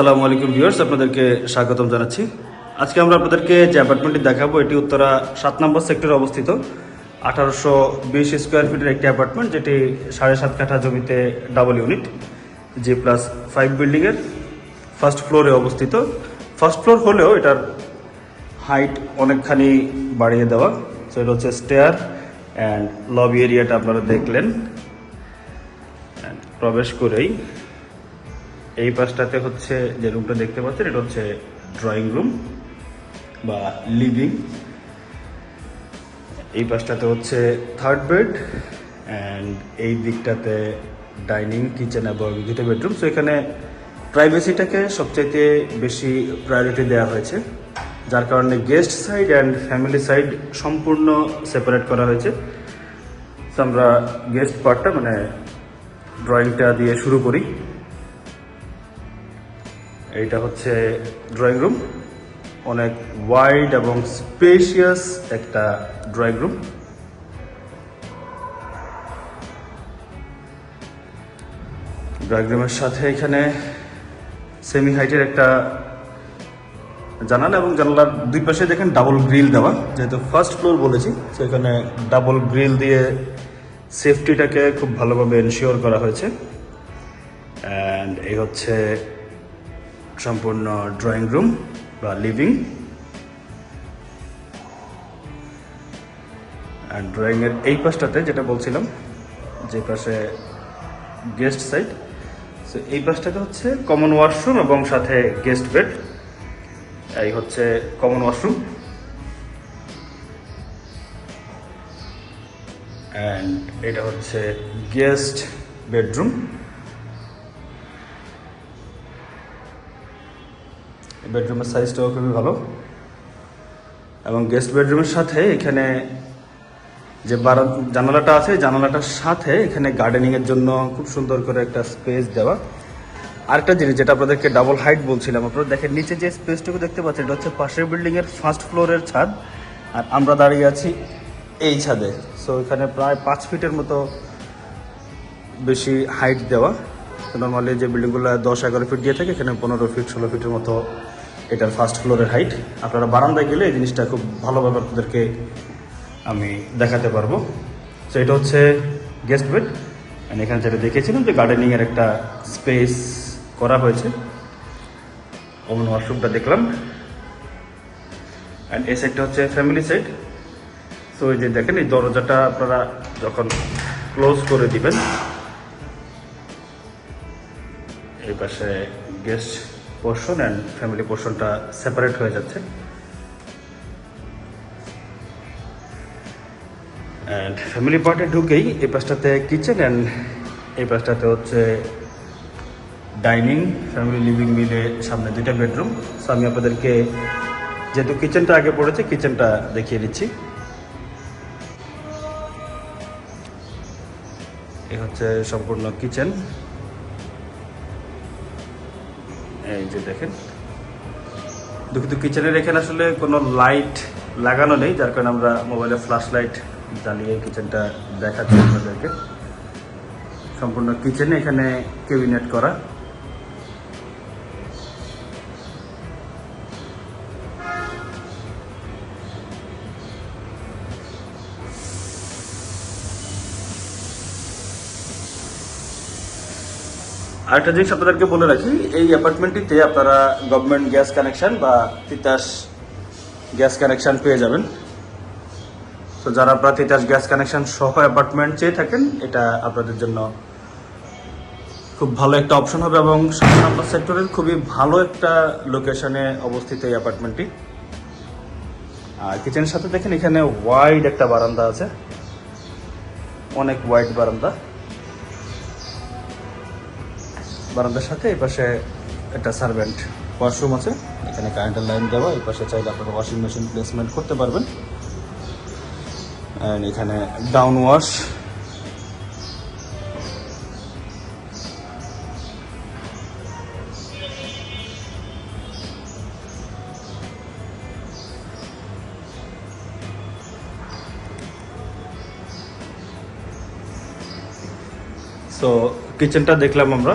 আসসালামু আলাইকুম ভিউয়ার্স, আপনাদেরকে স্বাগতম জানাচ্ছি। আজকে আমরা আপনাদেরকে যে অ্যাপার্টমেন্টটি দেখাবো, এটি উত্তরা সাত নম্বর সেক্টরে অবস্থিত। আঠারোশো বিশ স্কোয়ার ফিটের একটি অ্যাপার্টমেন্ট যেটি সাড়ে সাত কাঠা জমিতে double unit G plus five বিল্ডিংয়ের ফার্স্ট ফ্লোরে অবস্থিত। ফার্স্ট ফ্লোর হলেও এটার হাইট অনেকখানি বাড়িয়ে দেওয়া। সো এটা হচ্ছে স্টেয়ার অ্যান্ড লবি এরিয়াটা আপনারা দেখলেন। প্রবেশ করেই এই পাশটাতে হচ্ছে যে রুমটা দেখতে পাচ্ছেন, এটা হচ্ছে ড্রয়িং রুম বা লিভিং এই পাশটাতে হচ্ছে থার্ড বেড অ্যান্ড এই দিকটাতে ডাইনিং কিচেন এবং দুটো বেডরুম সো এখানে প্রাইভেসিটাকে সবচাইতে বেশি প্রায়োরিটি দেওয়া হয়েছে। যার কারণে guest side and family side সম্পূর্ণ সেপারেট করা হয়েছে। আমরা গেস্ট পার্টটা মানে ড্রয়িংটা দিয়ে শুরু করি। এইটা হচ্ছে ড্রয়িং রুম অনেক ওয়াইড এবং স্পেশিয়াস একটা ড্রয়িং রুম ড্রয়িং রুমের সাথে এখানে সেমি হাইটের একটা জানালা এবং জানালার দুই পাশে দেখেন ডাবল গ্রিল দেওয়া, যেহেতু ফার্স্ট ফ্লোর বলেছি, তো এখানে ডাবল গ্রিল দিয়ে সেফটিটাকে খুব ভালোভাবে এনশিওর করা হয়েছে। অ্যান্ড এই হচ্ছে সম্পূর্ণ ড্রয়িং রুম বা লিভিং অ্যান্ড ড্রয়িংয়ের এই পাশটাতে যেটা বলছিলাম, যে পাশে গেস্ট সাইড এই পাশটাতে হচ্ছে কমন ওয়াশরুম এবং সাথে গেস্ট বেড এই হচ্ছে কমন ওয়াশরুম অ্যান্ড এটা হচ্ছে গেস্ট বেডরুম বেডরুমের সাইজটাও খুবই ভালো। এবং গেস্ট বেডরুমের সাথে এখানে যে বারা জানালাটা আছে, জানালাটার সাথে এখানে গার্ডেনিংয়ের জন্য খুব সুন্দর করে একটা স্পেস দেওয়া। আরেকটা জিনিস যেটা আপনাদেরকে ডাবল হাইট বলছিলাম, আপনারা দেখেন নিচে যে স্পেসটুকু দেখতে পাচ্ছেন, এটা হচ্ছে পাশের বিল্ডিংয়ের ফার্স্ট ফ্লোরের ছাদ। আর আমরা দাঁড়িয়ে আছি এই ছাদে। সো এখানে প্রায় পাঁচ ফিটের মতো বেশি হাইট দেওয়া। নর্মালি যে বিল্ডিংগুলো দশ এগারো ফিট দিয়ে থাকে, এখানে পনেরো ফিট ষোলো ফিটের মতো এটার ফার্স্ট ফ্লোরের হাইট আপনারা বারান্দায় গেলে এই জিনিসটা খুব ভালোভাবে আপনাদেরকে আমি দেখাতে পারব। তো এটা হচ্ছে গেস্ট বেড এখানে যেটা দেখেছিলাম যে গার্ডেনিংয়ের একটা স্পেস করা হয়েছে। ওমন ওয়াশরুমটা দেখলাম। অ্যান্ড এই সাইডটা হচ্ছে ফ্যামিলি সাইড সো এই যে দেখেন, এই দরজাটা আপনারা যখন ক্লোজ করে দিবেন, এই পাশে গেস্ট পোর্শন অ্যান্ড ফ্যামিলি পোর্শনটা সেপারেট হয়ে যাচ্ছে। অ্যান্ড ফ্যামিলি পার্টে ঢুকেই এই পাশটাতে কিচেন অ্যান্ড এই পাশটাতে হচ্ছে ডাইনিং ফ্যামিলি লিভিং মিলে সামনে দুইটা বেডরুম সো আমি আপনাদেরকে যেহেতু কিচেনটা আগে পড়েছে কিচেনটা দেখিয়ে দিচ্ছি। এই হচ্ছে সম্পূর্ণ কিচেন এই যে দেখেন। দুঃখিত কিচেনের এখানে আসলে কোনো লাইট লাগানো নেই, যার কারণে আমরা মোবাইলে ফ্ল্যাশ লাইট জ্বালিয়ে কিচেনটা দেখাচ্ছি আপনাদেরকে। সম্পূর্ণ কিচেনে এখানে কেবিনেট করা। আরেকটা জিনিস আপনাদেরকে বলে রাখি, এই অ্যাপার্টমেন্টটিতে আপনারা গভর্নমেন্ট গ্যাস কানেকশান বা তিতাস গ্যাস কানেকশান পেয়ে যাবেন। তো যারা আপনারা তিতাস গ্যাস কানেকশান সহ অ্যাপার্টমেন্ট চেয়ে থাকেন, এটা আপনাদের জন্য খুব ভালো একটা অপশন হবে এবং সাত সেক্টরের খুবই ভালো একটা লোকেশনে অবস্থিত এই অ্যাপার্টমেন্টটি। আর কিচেনের সাথে দেখেন এখানে ওয়াইড একটা বারান্দা আছে। অনেক ওয়াইড বারান্দা। বারান্দার সাথে, এই পাশে একটা সার্ভেন্ট ওয়াশরুম আছে। এখানে কারেন্টের লাইন দেওয়া, এই পাশে চাইলে আপনারা ওয়াশিং মেশিন প্লেসমেন্ট করতে পারবেন। অ্যান্ড এখানে ডাউন ওয়াশ সো কিচেনটা দেখলাম আমরা।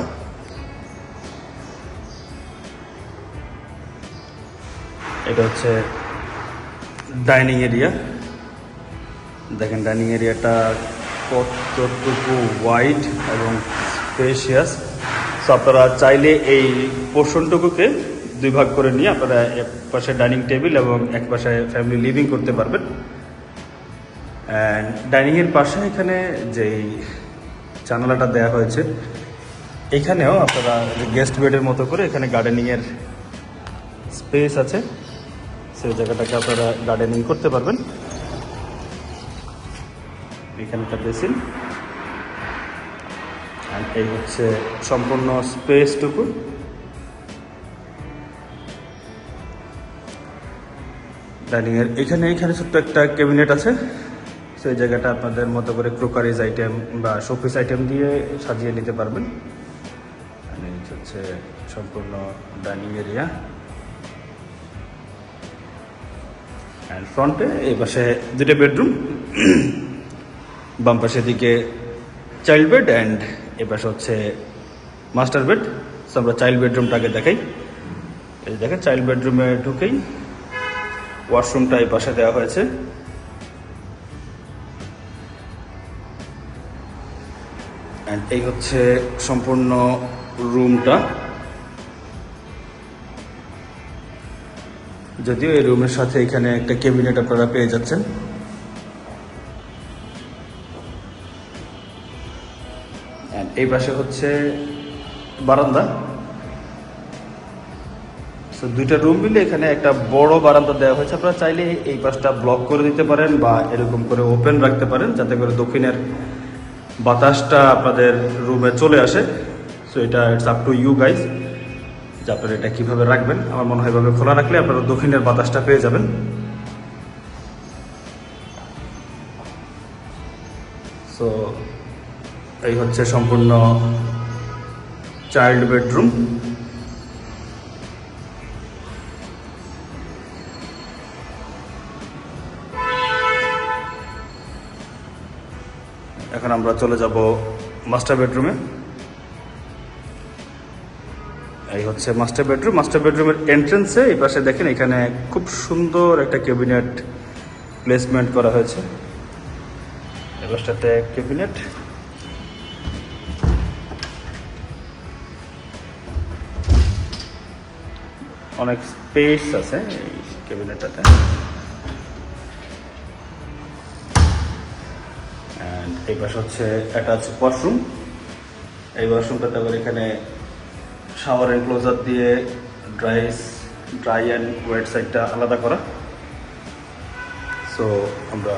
এটা হচ্ছে ডাইনিং এরিয়া দেখেন ডাইনিং এরিয়াটা কতটুকু ওয়াইড এবং স্পেশিয়াস সো আপনারা চাইলে এই পোর্শনটুকুকে দুই ভাগ করে নিয়ে আপনারা এক পাশে ডাইনিং টেবিল এবং এক পাশে ফ্যামিলি লিভিং করতে পারবেন। অ্যান্ড ডাইনিংয়ের পাশে এখানে যেই জানালাটা দেওয়া হয়েছে, এখানেও আপনারা গেস্ট বেডের মতো করে এখানে গার্ডেনিংয়ের স্পেস আছে। সেই জায়গাটাকে আপনারা গার্ডেনিং করতে পারবেন। এখানে একটা বেসিন এই হচ্ছে সম্পূর্ণ স্পেসটুকু ডাইনিংয়ের এখানে এখানে ছোট্ট একটা ক্যাবিনেট আছে। সেই জায়গাটা আপনাদের মতো করে ক্রোকারিজ আইটেম বা শোপিস আইটেম দিয়ে সাজিয়ে নিতে পারবেন। হচ্ছে সম্পূর্ণ ডাইনিং এরিয়া ফ্রন্টে এই পাশে দুটো বেডরুম বাম পাশের দিকে চাইল্ড বেড অ্যান্ড এ পাশে হচ্ছে মাস্টার বেড সো আমরা চাইল্ড বেডরুমটাকে দেখাই। এই যে দেখেন চাইল্ড বেডরুমে ঢুকেই ওয়াশরুমটা এই পাশে দেওয়া হয়েছে। অ্যান্ড এই হচ্ছে সম্পূর্ণ রুমটা যদিও এই রুমের সাথে এখানে একটা ক্যাবিনেট আপনারা পেয়ে যাচ্ছেন। এই পাশে হচ্ছে বারান্দা। সো দুইটা রুম মিলে এখানে একটা বড় বারান্দা দেওয়া হয়েছে। আপনারা চাইলে এই পাশটা ব্লক করে দিতে পারেন বা এরকম করে ওপেন রাখতে পারেন, যাতে করে দক্ষিণের বাতাসটা আপনাদের রুমে চলে আসে। সো এটা it's up to you guys যে আপনারা এটা কীভাবে রাখবেন? আমার মনে হয় এভাবে খোলা রাখলে আপনারা দক্ষিণের বাতাসটা পেয়ে যাবেন। সো এই হচ্ছে সম্পূর্ণ চাইল্ড বেডরুম এখন আমরা চলে যাব মাস্টার বেডরুমে এই হচ্ছে মাস্টার বেডরুম মাস্টার বেডরুমের এন্ট্রেন্সে এই পাশে দেখেন এখানে খুব সুন্দর একটা ক্যাবিনেট প্লেসমেন্ট করা হয়েছে। এই ক্যাবিনেট অনেক স্পেস আছে এই ক্যাবিনেটটাতে এই পাশে হচ্ছে অ্যাটাচ ওয়াশরুম এই ওয়াশরুমটাতে আবার এখানে শাওয়ার এনক্লোজার দিয়ে ড্রাইস ড্রাই অ্যান্ড ওয়েট সাইডটা আলাদা করা। সো আমরা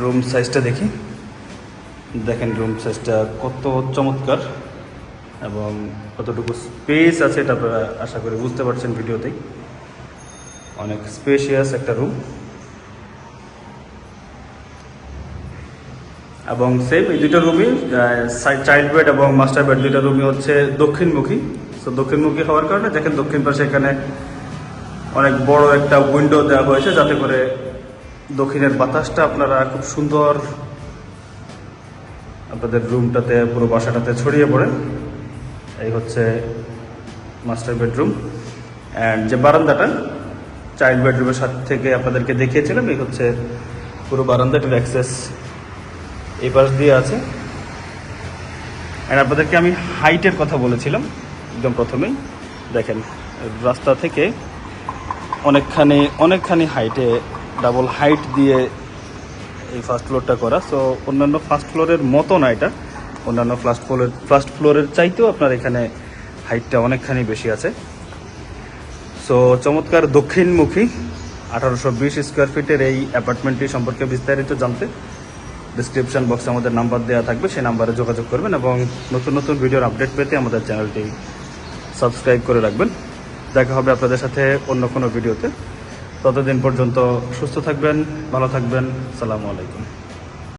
রুম সাইজটা দেখি। দেখেন রুম সাইজটা কত চমৎকার এবং কতটুকু স্পেস আছে এটা আপনারা আশা করি বুঝতে পারছেন ভিডিওতেই। অনেক স্পেশিয়াস একটা রুম এবং সেম এই দুটো রুমই চাইল্ড বেড এবং মাস্টার বেড দুইটা রুমই হচ্ছে দক্ষিণমুখী। তো দক্ষিণমুখী হওয়ার কারণে দেখেন দক্ষিণ পাশে এখানে অনেক বড় একটা উইন্ডো দেওয়া হয়েছে যাতে করে দক্ষিণের বাতাসটা আপনারা খুব সুন্দর আপনাদের রুমটাতে পুরো বাসাটাতে ছড়িয়ে পড়ে এই হচ্ছে মাস্টার বেডরুম অ্যান্ড যে বারান্দাটা চাইল্ড বেডরুমের সাথে থেকে আপনাদেরকে দেখিয়েছিলাম, এই হচ্ছে পুরো বারান্দাটার অ্যাক্সেস এই পাশ দিয়ে আছে। অ্যান্ড আপনাদেরকে আমি হাইটের কথা বলেছিলাম। একদম প্রথমেই দেখেন, রাস্তা থেকে অনেকখানি অনেকখানি হাইটে ডাবল হাইট দিয়ে এই ফার্স্ট ফ্লোরটা করা। সো অন্যান্য ফার্স্ট ফ্লোরের মতো না এটা। অন্যান্য ফার্স্ট ফ্লোরের ফার্স্ট ফ্লোরের চাইতেও আপনার এখানে হাইটটা অনেকখানি বেশি আছে। সো চমৎকার দক্ষিণমুখী আঠারোশো বিশ স্কোয়ার ফিটের এই অ্যাপার্টমেন্টটি সম্পর্কে বিস্তারিত জানতে ডিসক্রিপশন বক্সে আমাদের নাম্বার দেওয়া থাকবে। সেই নাম্বারে যোগাযোগ করবেন এবং নতুন নতুন ভিডিওর আপডেট পেতে আমাদের চ্যানেলটি সাবস্ক্রাইব করে রাখবেন। দেখা হবে আপনাদের সাথে অন্য কোনো ভিডিওতে। ততদিন পর্যন্ত সুস্থ থাকবেন, ভালো থাকবেন। সালামু আলাইকুম।